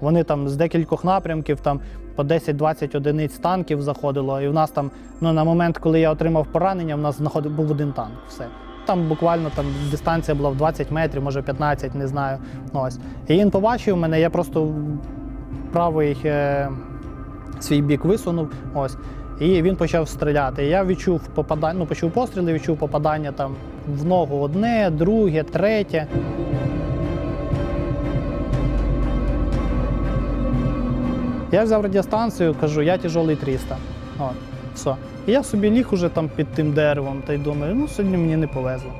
Вони там з декількох напрямків там по 10-20 одиниць танків заходило. І в нас там, ну на момент, коли я отримав поранення, в нас знаходив був один танк. Все. Там буквально там дистанція була в 20 метрів, може 15, не знаю. Ну, ось. І він побачив мене, я просто правий е, свій бік висунув. Ось. І він почав стріляти. Я відчув попадання, ну, почув постріли, відчув попадання там в ногу одне, друге, третє. Я взяв радіостанцію, кажу, я тяжелий 300. От, все. І я собі ліг уже там під тим деревом та й думаю, ну сьогодні мені не повезло.